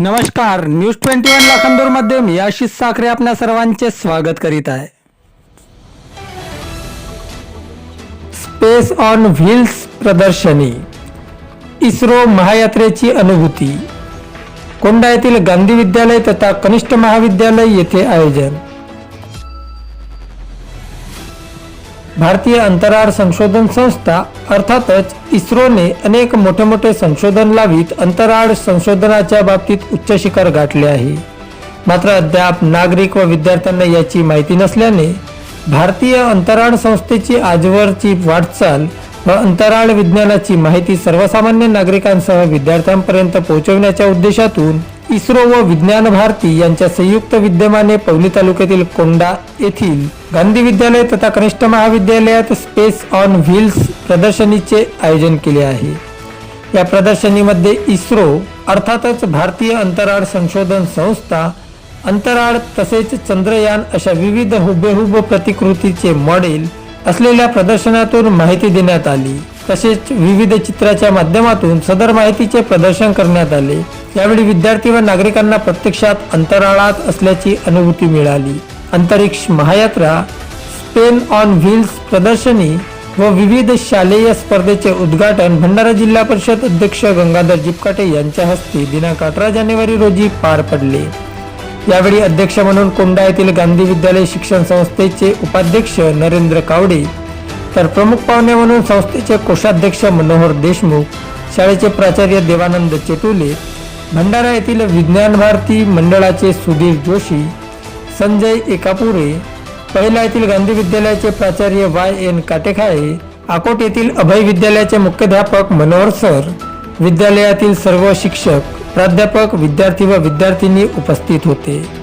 नमस्कार news twenty one लाखांदूरमध्ये मी आशिष साखरे आपल्या सर्वांचे स्वागत करीत आहे. स्पेस ऑन व्हील्स प्रदर्शनी इस्रो महायात्रेची अनुभूती. कोंडा येथील गांधी विद्यालय तथा कनिष्ठ महाविद्यालय येथे आयोजन. भारतीय अंतराळ संशोधन संस्था अर्थातच इस्रोने अनेक मोठे मोठे संशोधन लावित अंतराळ संशोधनाच्या बाबतीत उच्च शिखर गाठले आहे. मात्र अद्याप नागरिक व विद्यार्थ्यांना याची माहिती नसल्याने भारतीय अंतराळ संस्थेची आजवरची वाटचाल व अंतराळ विज्ञानाची माहिती सर्वसामान्य नागरिकांसह विद्यार्थ्यांपर्यंत पोहोचवण्याच्या उद्देशातून इस्रो व विज्ञान भारती यांच्या संयुक्त विद्यमाने पवनी तालुक्यातील कोंडा येथील गांधी विद्यालय तथा कनिष्ठ महाविद्यालयात स्पेस ऑन व्हील्स प्रदर्शनीचे आयोजन केले आहे. या प्रदर्शनीमध्ये इस्रो अर्थातच भारतीय अंतराळ संशोधन संस्था अंतराळ तसेच चंद्रयान अशा विविध हुबेहुब प्रतिकृतीचे मॉडेल असलेल्या प्रदर्शनातून माहिती देण्यात आली. तसेच विविध चित्राच्या माध्यमातून सदर माहितीचे प्रदर्शन करण्यात आले. यावेळी विद्यार्थी व नागरिकांना प्रत्यक्षात अंतराळात असल्याची अनुभूती मिळाली. अंतरिक्ष महायात्रा स्पेन ऑन व्हील्स प्रदर्शनी व विविध शालेय स्पर्धेचे उद्घाटन भंडारा जिल्हा परिषद अध्यक्ष गंगाधर जिपकाटे यांच्या हस्ते दिनांक अठरा जानेवारी रोजी पार पडले. यावेळी अध्यक्ष म्हणून कोंडा येथील गांधी विद्यालय शिक्षण संस्थेचे उपाध्यक्ष नरेंद्र कावडे तर प्रमुख पाहुणे म्हणून संस्थेचे कोषाध्यक्ष मनोहर देशमुख शाळेचे प्राचार्य देवानंद चेटुले भंडारा येथील विज्ञान भारती मंडळाचे सुधीर जोशी संजय एकापुरे पहिला येथील गांधी विद्यालयाचे प्राचार्य वाय एन काटेखाळे आकोट येथील अभय विद्यालयाचे मुख्याध्यापक मनोहर सर विद्यालयातील सर्व शिक्षक प्राध्यापक विद्यार्थी व विद्यार्थिनी उपस्थित होते.